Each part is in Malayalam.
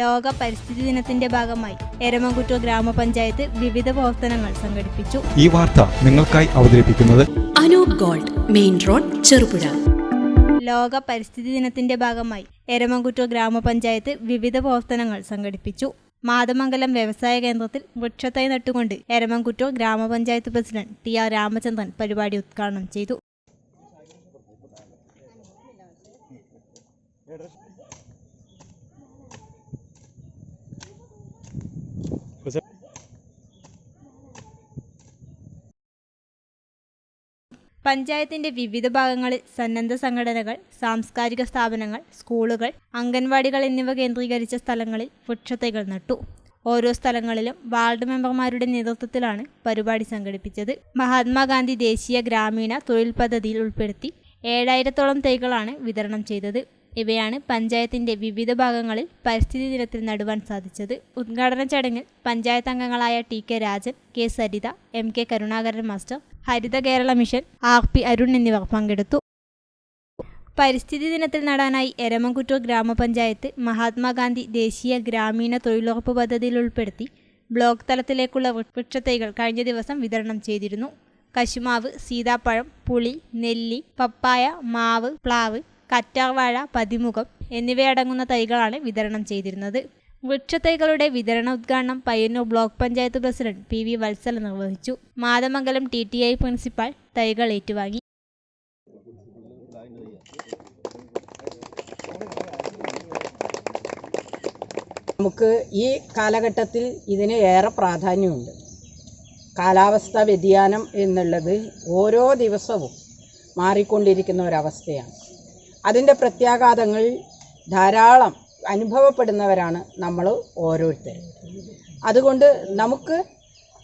ലോക പരിസ്ഥിതി ദിനത്തിന്റെ ഭാഗമായി എരമംകുറ്റൂർ ഗ്രാമപഞ്ചായത്ത് വിവിധ പ്രവർത്തനങ്ങൾ സംഘടിപ്പിച്ചു. ഈ വാർത്ത നിങ്ങൾക്കായി അവതരിപ്പിക്കുന്നത് Anoop gold main road Cherupuzha. ലോക പരിസ്ഥിതി ദിനത്തിന്റെ ഭാഗമായി എരമംകുറ്റൂർ ഗ്രാമപഞ്ചായത്ത് വിവിധ പ്രവർത്തനങ്ങൾ സംഘടിപ്പിച്ചു. മാതമംഗലം വ്യവസായ കേന്ദ്രത്തിൽ വൃക്ഷത്തൈ നട്ടുകൊണ്ട് എരമംകുറ്റൂർ ഗ്രാമപഞ്ചായത്ത് പ്രസിഡന്റ് ടി ആർ രാമചന്ദ്രൻ പരിപാടി ഉദ്ഘാടനം ചെയ്തു. പഞ്ചായത്തിന്റെ വിവിധ ഭാഗങ്ങളിൽ സന്നദ്ധ സംഘടനകൾ സാംസ്കാരിക സ്ഥാപനങ്ങൾ സ്കൂളുകൾ അംഗൻവാടികൾ എന്നിവ കേന്ദ്രീകരിച്ച സ്ഥലങ്ങളിൽ വൃക്ഷത്തൈകൾ നട്ടു. ഓരോ സ്ഥലങ്ങളിലും വാർഡ് മെമ്പർമാരുടെ നേതൃത്വത്തിലാണ് പരിപാടി സംഘടിപ്പിച്ചത്. മഹാത്മാഗാന്ധി ദേശീയ ഗ്രാമീണ തൊഴിൽ പദ്ധതിയിൽ ഉൾപ്പെടുത്തി ഏഴായിരത്തോളം തൈകളാണ് വിതരണം ചെയ്തത്. ഇവയാണ് പഞ്ചായത്തിന്റെ വിവിധ ഭാഗങ്ങളിൽ പരിസ്ഥിതി ദിനത്തിൽ നടുവാൻ സാധിച്ചത്. ഉദ്ഘാടന ചടങ്ങിൽ പഞ്ചായത്ത് അംഗങ്ങളായ T K Rajan K Saritha M K Karunakaran master Haritha Kerala mission R P Arun എന്നിവർ പങ്കെടുത്തു. പരിസ്ഥിതി ദിനത്തിൽ നടാനായി എരമംകുറ്റൂർ ഗ്രാമപഞ്ചായത്ത് മഹാത്മാഗാന്ധി ദേശീയ ഗ്രാമീണ തൊഴിലുറപ്പ് പദ്ധതിയിൽ ഉൾപ്പെടുത്തി ബ്ലോക്ക് തലത്തിലേക്കുള്ള വൃക്ഷത്തൈകൾ കഴിഞ്ഞ ദിവസം വിതരണം ചെയ്തിരുന്നു. കശുമാവ് സീതാപ്പഴം പുളി നെല്ലി പപ്പായ മാവ് പ്ലാവ് കറ്റാർവാഴ പതിമുഖം എന്നിവയടങ്ങുന്ന തൈകളാണ് വിതരണം ചെയ്തിരുന്നത്. വൃക്ഷത്തൈകളുടെ വിതരണ ഉദ്ഘാടനം Payyanur block panchayat president P V Vatsala നിർവഹിച്ചു. Mathamangalam T T I principal തൈകൾ ഏറ്റുവാങ്ങി. നമുക്ക് ഈ കാലഘട്ടത്തിൽ ഇതിന് ഏറെ പ്രാധാന്യമുണ്ട്. കാലാവസ്ഥ വ്യതിയാനം എന്നുള്ളത് ഓരോ ദിവസവും മാറിക്കൊണ്ടിരിക്കുന്ന ഒരവസ്ഥയാണ്. അതിന്റെ പ്രത്യാഘാതങ്ങൾ ധാരാളം അനുഭവപ്പെടുന്നവരാണ് നമ്മൾ ഓരോരുത്തരും. അതുകൊണ്ട് നമുക്ക്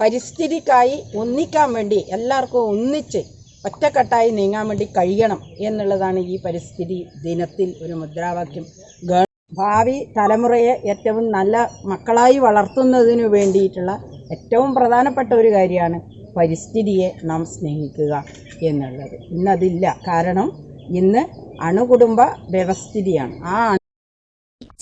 പരിസ്ഥിതിക്കായി ഒന്നിക്കാൻ വേണ്ടി എല്ലാവർക്കും ഒന്നിച്ച് ഒറ്റക്കെട്ടായി നീങ്ങാൻ വേണ്ടി കഴിയണം എന്നുള്ളതാണ് ഈ പരിസ്ഥിതി ദിനത്തിൽ ഒരു മുദ്രാവാക്യം. ഭാവി തലമുറയെ ഏറ്റവും നല്ല മക്കളായി വളർത്തുന്നതിന് വേണ്ടിയിട്ടുള്ള ഏറ്റവും പ്രധാനപ്പെട്ട ഒരു കാര്യമാണ് പരിസ്ഥിതിയെ നാം സ്നേഹിക്കുക എന്നുള്ളത്. ഇന്നതില്ല. കാരണം ഇന്ന് അണുകുടുംബ വ്യവസ്ഥിതിയാണ്. ആ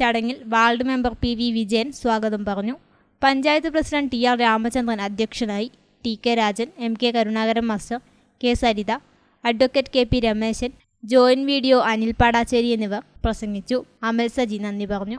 ചടങ്ങിൽ ward member P V Vijayan സ്വാഗതം പറഞ്ഞു. Panchayat president T R Ramachandran അധ്യക്ഷനായി T K Rajan M K Karunakaran master K Saritha advocate K P Rameshan join video Anil Padachery എന്നിവർ പ്രസംഗിച്ചു. അമൽ സജി നന്ദി പറഞ്ഞു.